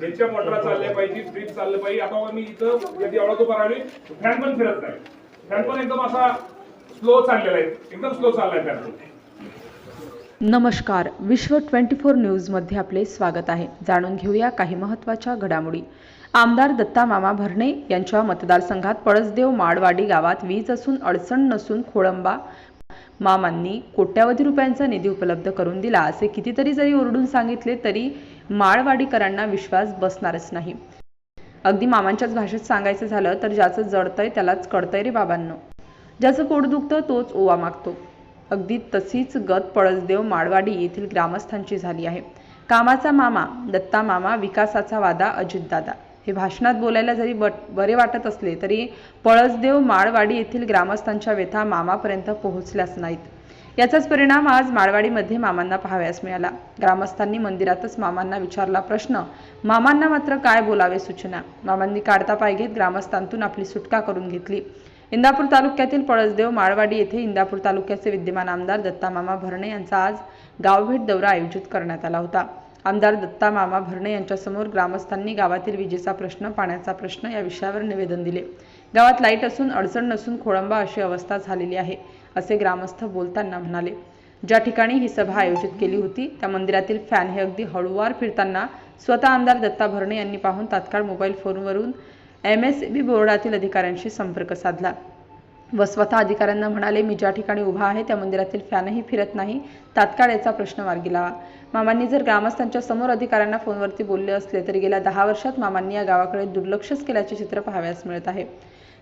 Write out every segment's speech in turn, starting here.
त्यांच्या मोटरा चालल्या पाहिजे फ्रीज चाललं पाहिजे. आता मी इथं कधी देवळात उभा राहिलोय फॅन पण फिरत नाही. फॅन पण एकदम असा स्लो चाललेला आहे. एकदम स्लो चाललाय फॅन नमस्कार. विश्व 24 फोर न्यूजमध्ये आपले स्वागत आहे. जाणून घेऊया काही महत्त्वाच्या घडामोडी. आमदार दत्ता मामा भरणे यांच्या मतदारसंघात पळसदेव माडवाडी गावात वीज असून अडचण नसून खोळंबा मामांनी कोट्यावधी रुपयांचा निधी उपलब्ध करून दिला असे कितीतरी जरी ओरडून सांगितले तरी माळवाडीकरांना विश्वास बसणारच नाही. अगदी मामांच्याच भाषेत सांगायचं झालं तर ज्याचं जडतंय त्यालाच कळतंय रे बाबांनो. ज्याचं पोट दुखतं तोच ओवा मागतो. अगदी तशीच गत पळसदेव माळवाडी येथील ग्रामस्थांची झाली आहे. कामाचा मामा दत्ता मामा विकासाचा वादा अजितदादा. हे भाषणात बोलायला जरी बट बरे वाटत असले तरी पळसदेव माळवाडी येथील ग्रामस्थांच्या व्यथा मामापर्यंत पोहोचल्याच नाहीत. याचाच परिणाम आज माळवाडीमध्ये मामांना पाहावयास मिळाला. ग्रामस्थांनी मंदिरातच मामांना विचारला प्रश्न मामांना मात्र काय बोलावे सूचना? मामांनी काढता पाय घेत ग्रामस्थांतून आपली सुटका करून घेतली. इंदापूर तालुक्यातील पळसदेव माळवाडी येथे इंदापूर तालुक्याचे विद्यमान आमदार दत्ता मामा भरणे यांचा आज गावभेट दौरा आयोजित करण्यात आला होता. आमदार दत्ता मामा भरणे यांच्यासमोर ग्रामस्थांनी गावातील विजेचा प्रश्न पाण्याचा प्रश्न या विषयावर निवेदन दिले. गावात लाइट असून अडचण नसून खोळंबा अशी अवस्था झालेली आहे असे ग्रामस्थ बोलताना म्हणाले. ज्या ठिकाणी ही सभा आयोजित केली होती त्या मंदिरातील फॅन हे अगदी हळूवार फिरताना स्वतः आमदार दत्ता भरणे यांनी पाहून तात्काळ मोबाईल फोनवरून एम एस बी बोर्डातील अधिकाऱ्यांशी संपर्क साधला. व स्वतः अधिकाऱ्यांना म्हणाले मी ज्या ठिकाणी उभा आहे त्या मंदिरातील फॅनही फिरत नाही. तात्काळ याचा प्रश्न मार्गी लावा. मामांनी जर ग्रामस्थांच्या समोर अधिकाऱ्यांना फोनवरती बोलले असले तरी गेल्या दहा वर्षात मामांनी या गावाकडे दुर्लक्षच केल्याचे चित्र पाहावयास मिळत आहे.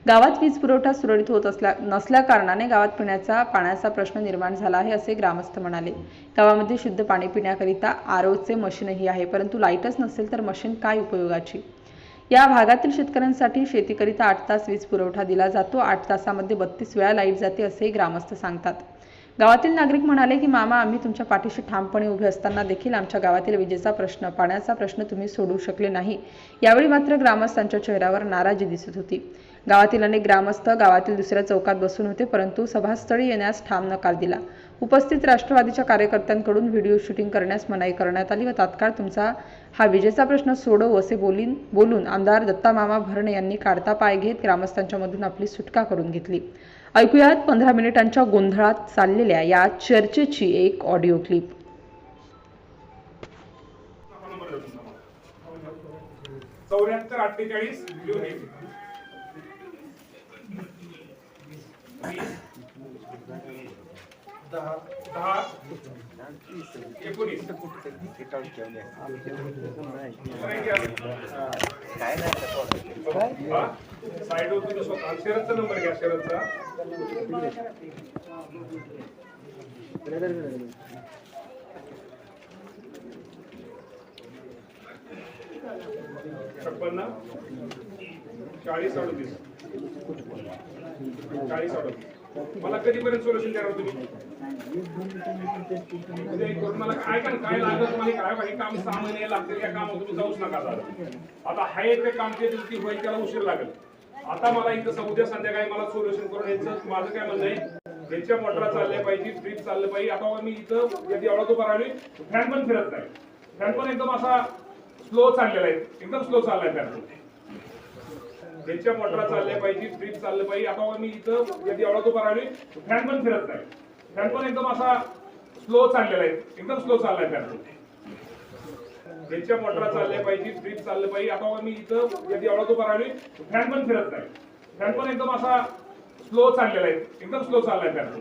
गावात वीज पुरवठा सुरळीत होत असल्या नसल्या कारणाने गावात पिण्याचा पाण्याचा प्रश्न निर्माण झाला आहे असे ग्रामस्थ म्हणाले. गावामध्ये शुद्ध पाणी पिण्याकरिता आर ओचे मशीनही आहे परंतु लाईटच नसेल तर मशीन काय उपयोगाची? या भागातील शेतकऱ्यांसाठी शेतीकरिता आठ तास वीज पुरवठा दिला जातो आठ तासामध्ये बत्तीस वेळा लाइट जाते असेही ग्रामस्थ सांगतात. गावातील नागरिक म्हणाले की मामा आम्ही तुमच्या पाठीशी ठामपणे उभे असताना देखील आमच्या गावातील विजेचा प्रश्न पाण्याचा प्रश्न तुम्ही सोडवू शकले नाही. यावेळी मात्र ग्रामस्थांच्या चेहऱ्यावर नाराजी दिसत होती. गावातील अनेक ग्रामस्थ गावातील दुसऱ्या चौकात बसून होते परंतु सभास्थळी येण्यास ठाम नकार दिला. उपस्थित राष्ट्रवादीच्या कार्यकर्त्यांकडून व्हिडिओ शूटिंग करण्यास मनाई करण्यात आली व तात्काळ तुमचा हा विजेचा प्रश्न सोडव असे बोलीन बोलून आमदार दत्ता मामा भरणे यांनी काढता पाय घेत ग्रामस्थांच्या मधून आपली सुटका करून घेतली. ऐकूयात पंधरा मिनिटांच्या गोंधळात चाललेल्या या चर्चेची एक ऑडिओ क्लिप. चौऱ्याहत्तर अठ्ठेचाळीस दहा. येते दहा साईड तुम्ही शरदचा नंबर घ्या शरदचा छप्पन्न चाळीस अडतीस. चाळीस अडतीस. मला कधीपर्यंत सोल्युशन देणार तुम्ही? उद्या एक काय काय काय लागलं तुम्हाला काय हे काम सहा महिने लागतील त्या कामात तुम्ही जाऊच नका झालं आता हाय एक काम जे ती होईल त्याला उशीर लागेल आता मला इथं स- उद्या संध्याकाळी मला सोल्युशन करून यायचं माझं काय म्हणणं आहे यांच्या मोटरा चालल्या पाहिजे फ्रीज चाललं पाहिजे आता मी इथं या देवळात उभा राहिलोय फॅन पण फिरत नाही फॅन पण एकदम असा स्लो चाललेला आहे एकदम स्लो चाललाय फॅन त्यांच्या मोटरा चालल्या पाहिजे फ्रीज चाललं पाहिजे आता मी इथं या देवळात उभा राहिलोय फॅन पण फिरत नाही. पण एकदम असा स्लो चाललेला आहे. एकदम स्लो चाललाय फॅन त्यांच्या मोटरा चालल्या पाहिजे ट्रीप चाललं पाहिजे आता मी इथं कधी एवढा तो करावी फॅन पण फिरत नाही. फॅन पण एकदम असा स्लो चाललेला आहे. एकदम स्लो चाललाय फॅन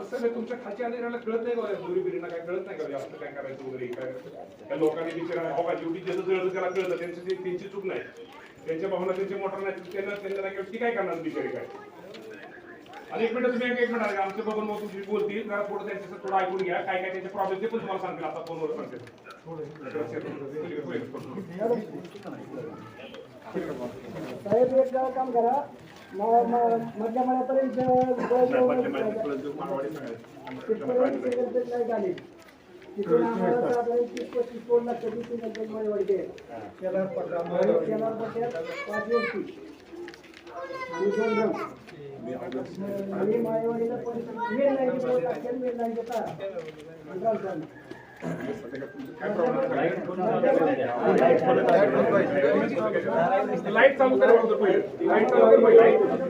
असं नाही तुमच्या खालच्या अधिकाऱ्याला कळत नाही का दुरी बिरीना काय कळत नाही का जास्त काय करायचं वगैरे काय त्या लोकांनी बिचारा हो का जेवढी ज्याचं जळतं त्याला कळतं त्यांची त्यांची चूक नाही. त्यांच्या भावना त्यांची मोटर नाही त्यांना त्यांना काय करणार बिचारी काय? आणि एक मिनिट तुम्ही एक मिनिट आमचे बघून मग तुमची बोलतील. जरा थोडं त्यांच्याचं थोडं ऐकून घ्या. काय काय त्यांचे प्रॉब्लेम ते पण तुम्हाला सांगतील. आता फोनवर सांगतील. साहेब एक काम करा. म- म- मधल्या महिन्यापर्यंत तिथपर्यंत सेकंड लाइट आली. तिथून आम्हाला साधारण तीस पस्तीस दोन लाख तीन नंतर मळवाडी केदार पट्ट्यात पाच व्यक्ती आणि दोन लाइट चालू करा. लाइट चालू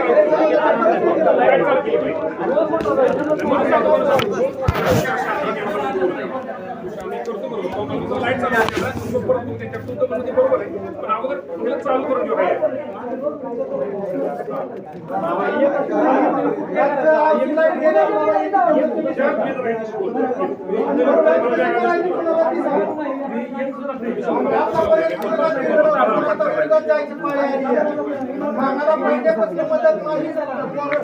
बंद कर. लाइट चालू मी करतो करून घेऊ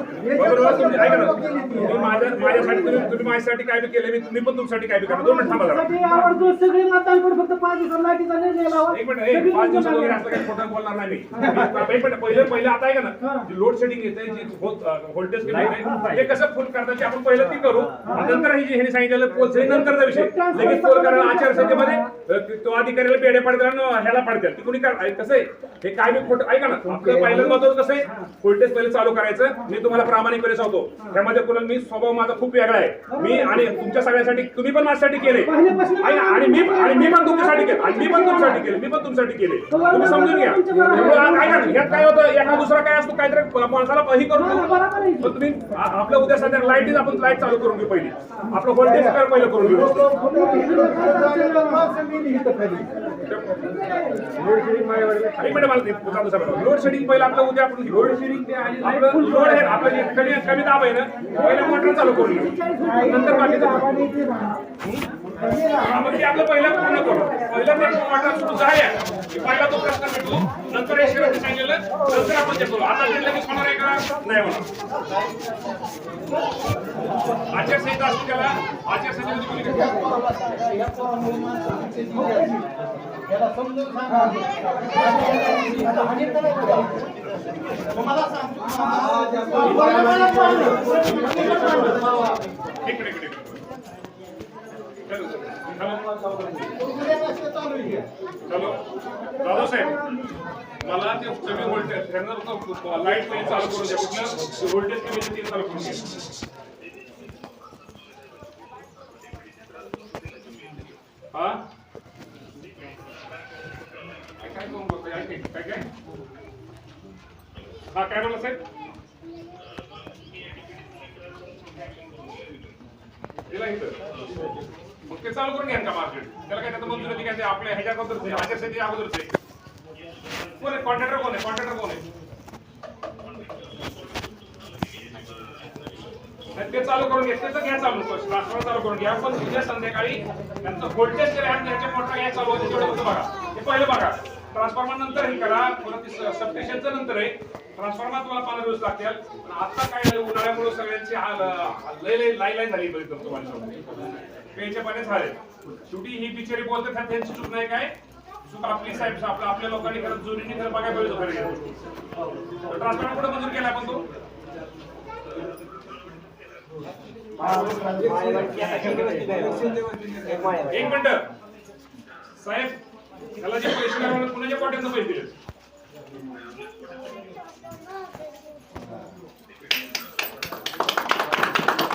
तुम्ही ऐका ना. तुम्ही माझ्या माझ्यासाठी तुम्ही तुम्ही माझ्यासाठी काय बी केलं मी मी पण तुमच्यासाठी काय बी करणार दोन मिनिट थांबा जरा. साठी आवर्जून सगळे मतदान करून फक्त पाच दिवसात लाईटीचा निर्णय लावा एक मिनिट ए, पाच दिवसात वगैरे असं काही खोटं बोलणार नाही मी. मी- एक मिनिट पहिले पहिले आता आहे का ना लोड शेडिंग येते जी व्होल्टेज कमी येते ते कसं फुल करतात ते आपण पहिलं ती करू. आणि नंतर ही जी ह्यांनी सांगितलेलं पोल हे नंतरचा विषय. लगेच पोल करायला आचारसंहितेमध्ये अ, तो अधिकाऱ्याला पेढे पडतात आणि ह्याला पडतात ती कुणी कर कसं आहे? हे काय बी खोटं ऐका ना आपलं पहिलं महत्त्व कसं आहे? व्होल्टेज पहिले चालू करायचं. मी तुम्हाला प्रामाणिकपणे सांगतो. त्यामध्ये कुणाला मी स्वभाव माझा खूप वेगळा आहे. मी आणि तुमच्या सगळ्यांसाठी तुम्ही पण माझ्यासाठी केले. आणि मी आणि मी पण तुमच्यासाठी केलं. आणि मी पण तुमच्यासाठी केले. मी पण तुमच्यासाठी केले. तुम्ही समजून घ्या. ना, यात काय होतं? एका दुसरा काय असतो काहीतरी माणसाला ही करून पण तुम्ही आ- आपलं उद्या सध्या लाईटीच आपण लाइट चालू करून घेऊ पहिली. आपलं व्होल्टेज पहिलं करून घेऊ. लोड शेडिंग पहिलं आपलं उद्या आपण लोड शेडिंग आपलं लोड आहे आपलं जे कमी कमी दाब आहे ना पहिलं मोटर चालू करून नंतर बाकीचं करू. ते आपलं पहिला पूर्ण करू. पहिला ते मोटर सुरू आहे की पहिला तो प्रश्न भेटू नंतर हे सांगितलं. नंतर आपण ते करू. आता ते लगेच होणार आहे का? नाही होणार. आचारसंहिता असू त्याला. आचारसंहिता म्हणजे तुम्हाला सांगतो इकडे इकडे. एक मिनिट चलो चलो दादा साहेब मला ते कमी व्होल्टेज त्यांना लाइट नाही चालू करून द्या कुठलं व्होल्टेज कमी ते चालू करून द्या हा? काय काय करून बघतोय? ऐक, काय काय? हा काय बोला साहेब? दिला इथं. मग ते चालू करून घ्या का मार्केट त्याला काय त्याचं मंजुरी काय आपल्या ह्याच्या अगोदरच आहे आचारसंहिते अगोदरच. आहे कोण आहे? कॉन्ट्रॅक्टर कोण आहे? कॉन्ट्रॅक्टर कोण आहे? ते चालू करून घ्या. त्याचं घ्या चालू. ट्रान्सफर चालू करून घ्या. पण उद्या संध्याकाळी त्यांचं व्होल्टेज जे आणि त्यांच्या मोठा घ्या चालू होते. तेवढं बघा. हे पहिलं बघा. ट्रान्सफॉर्मर नंतर हे करा. परत सबस्टेशनचं नंतर आहे. ट्रान्सफॉर्मर तुम्हाला पंधरा दिवस लागतील. आता काय झालं उन्हाळ्यामुळे सगळ्यांची हाल लय लय लाई लाई झाली एकदम तुम्हाला प्यायच्या पाण्यात झाले. शेवटी ही बिचारी बोलते त्यात त्यांची चूक नाही काय? चूक आपली साहेब आपल्या आपल्या लोकांनी खरं जोडीने खरं बघायला पाहिजे खरं ट्रान्सफॉर्मर कुठं मंजूर केला आपण तो? एक मिनिट. साहेब त्याला जे पैसे लागले कुणाच्या पोट्याचं पैसे दिले.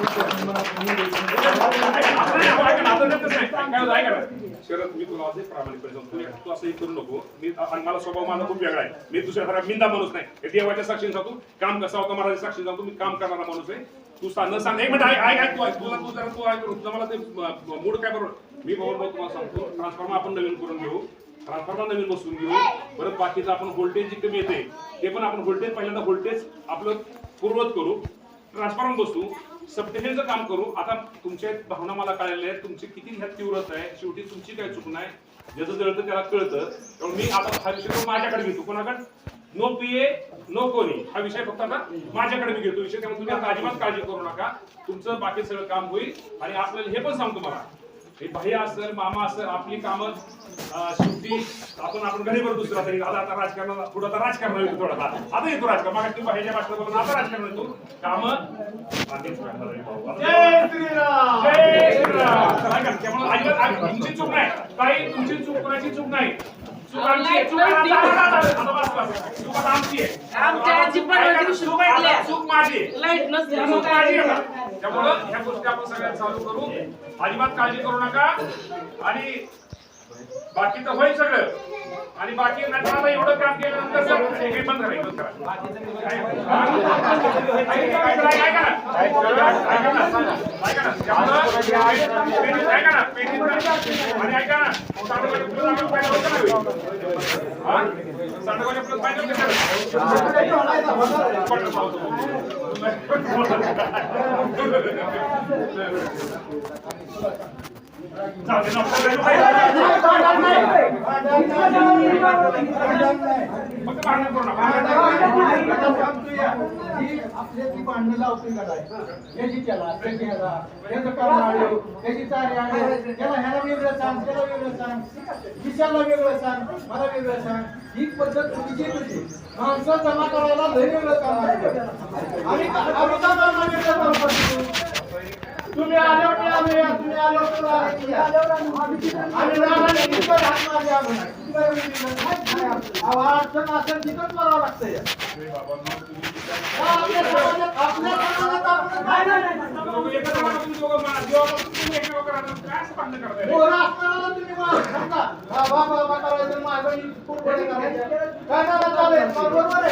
Thank you. शरद मी तुला असे प्रामाणिकपणे सांगतो तू एक- असं हे करू नको. मी आणि मला स्वभाव माझा खूप वेगळा आहे. मी दुसऱ्या घरात मिंदा माणूस नाही. हे देवाच्या साक्षीने सांगतो. काम कसा होता महाराजाच्या साक्षी सांगतो. मी काम करणारा माणूस आहे. तू सांग न सांग. एक मिनिट ऐक ऐक ऐक तू ऐक. तुला तू जरा तू ऐक तुझा मला ते मूड काय बरोबर? मी बरोबर भाऊ तुम्हाला सांगतो. ट्रान्सफॉर्मर आपण नवीन करून घेऊ. ट्रान्सफॉर्मर नवीन बसून घेऊ. परत बाकीचं आपण व्होल्टेज जे कमी येते ते पण आपण व्होल्टेज पहिल्यांदा व्होल्टेज आपलं पूर्वत करू. ट्रान्सफॉर्मर बसू सबस्टेशनचं काम करू. आता तुमच्या भावना मला कळलेल्या आहेत. तुमची किती ह्यात तीव्रता आहे? शेवटी तुमची काय चूक नाही? ज्याचं जळतं त्याला कळतं. त्यामुळे मी आता हा विषय माझ्याकडे घेतो. कोणाकडे? नो पीए नो कोणी. हा विषय फक्त आता माझ्याकडे मी घेतो. विषय त्यामुळे तुम्ही आता अजिबात काळजी करू नका. तुमचं बाकी सगळं काम होईल. आणि आपल्याला हे पण सांगतो मला. हे भैया असेल मामा असेल आपली कामं शेवटी आपण आपण गरीबर दुसरा तरी आता आता राजकारणाला थोडं आता राजकारण येतो थोडासा आता येतो राजकारण. मग तू बाहेरच्या भाषेत बोलून आता राजकारण येतो कामं तुमची चूक नाही. काही तुमची चूक कोणाची चूक नाही. चूक आमची. चूक आमची आहे. माझी चूक नसल्यामुळे माझी आहे. आता. त्यामुळं ह्या गोष्टी आपण सगळ्या चालू करू. अजिबात काळजी करू नका. आणि बाकी तर होईल सगळं आणि बाकी नंतर एवढं काम केल्यानंतर सर हे बंद करा बंद करा काय- ऐका ना, ऐका ना. ऐका ना, ऐका ना. त्यामुळं पेटीत- ऐका ना, पेटीत- आणि ऐका ना, सांडगोळे plus आम्ही फायदा होतो ना होईल. हा? सांडगोळे plus फायदा होतो जाऊ दे ना, फक्त भांडण करू नका. आपल्या ती भांडणं लावतील का याची त्याला त्याची ह्याला त्याचं कारण आलं त्याची चारी आले त्याला ह्याला वेगळं सांग त्याला वेगळं सांग. विशालला वेगळं सांग मला वेगळं सांग. ही पद्धत चुकीची होती माणसं जमा करायला लय वेगळं काम आणि का- आम्ही का करणार तुम्ही आल्यावर मी आलो तुम्ही आल्यावर आवाज आणि रागाने काय काय मला करायचं, बरोबर आहे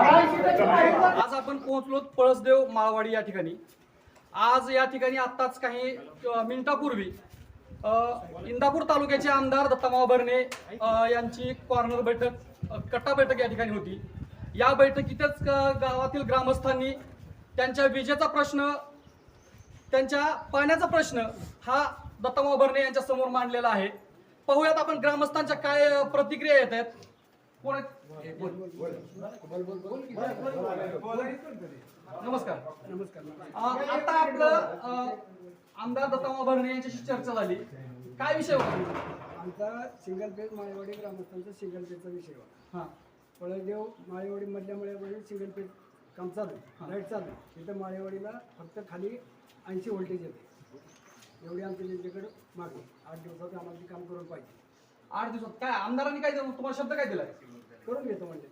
आज आपण पोहोचलो पळसदेव माळवाडी या ठिकाणी. आज या ठिकाणी आत्ताच काही मिनिटापूर्वी इंदापूर तालुक्याचे आमदार दत्तामाव भरणे यांची कॉर्नर बैठक कट्टा बैठक या ठिकाणी होती. या बैठकीतच गावातील ग्रामस्थांनी त्यांच्या विजेचा प्रश्न त्यांच्या पाण्याचा प्रश्न हा दत्तामा भरणे यांच्या समोर मांडलेला आहे. पाहूयात आपण ग्रामस्थांच्या काय प्रतिक्रिया येत आहेत. कोण नमस्कार. आता आपलं आमदार दत्तामा भरणे यांच्याशी चर्चा झाली. काय विषय होता? आमचा सिंगल पेज माळेवाडी ग्रामस्थांचा सिंगल पेजचा विषय होता. हा. पळदेव माळेवाडी मधल्या मळ्यामध्ये सिंगल पेज काम चालू आहे लाइट चालू आहे. तिथं माळेवाडीला फक्त खाली ऐंशी व्होल्टेज येते. एवढी आमची त्यांच्याकडे मागणी आठ दिवसात आम्हाला ते काम करून पाहिजे. आठ दिवसात? काय आमदारांनी काय दिलं? तुम्हाला शब्द काय दिलाय करून घेतो म्हणजे.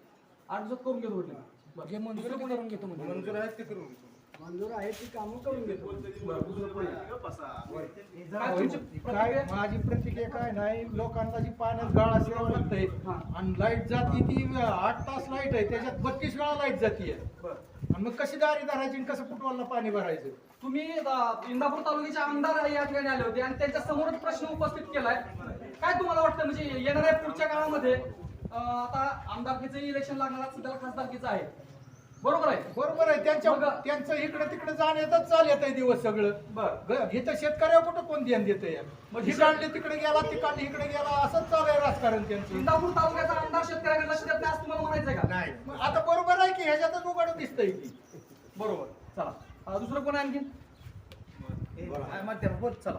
आठ दिवसात करून घेतो म्हटलं. बरं. मंजुरी करून घेतो. म्हणजे मंजूर आहे ती कामं करून घेतो. काय? माझी प्रतिक्रिया काय नाही? लोकांना जी पाण्यात गाळ असल्यावर लागतंय हा. आणि लाइट जाती ती आठ तास लाइट आहे त्याच्यात बत्तीस वेळा लाइट जातीये आणि मग कशी दारी धरायची आणि कसं फुटवायला पाणी भरायचं? तुम्ही इंदापूर तालुक्याचे आमदार या ठिकाणी आले होते आणि त्यांच्या समोरच प्रश्न उपस्थित केलाय. काय तुम्हाला वाटतं? म्हणजे येणाऱ्या पुढच्या काळामध्ये आता आमदारकीचं इलेक्शन लागणार सध्या खासदारकीचं आहे. बरोबर आहे. बरोबर आहे. त्यांच्या मग- त्यांचं इकडे तिकडे जाण्यातच चालत आहे दिवस सगळं. बर. ग- इथं शेतकऱ्यावर कुठं कोण ध्यान देत या मग ही काढली तिकडे गेला ती काढली इकडे गेला असंच चालू आहे राजकारण त्यांचं. इंदापूर तालुक्याचा आमदार शेतकऱ्याकडे लक्ष देत नाही असं तुम्हाला म्हणायचंय का? नाही. मग आता बरोबर आहे की ह्याच्यातच उघड दिसतंय की? बरोबर. चला. अ, दुसरं कोण आहे आणखीन? चला.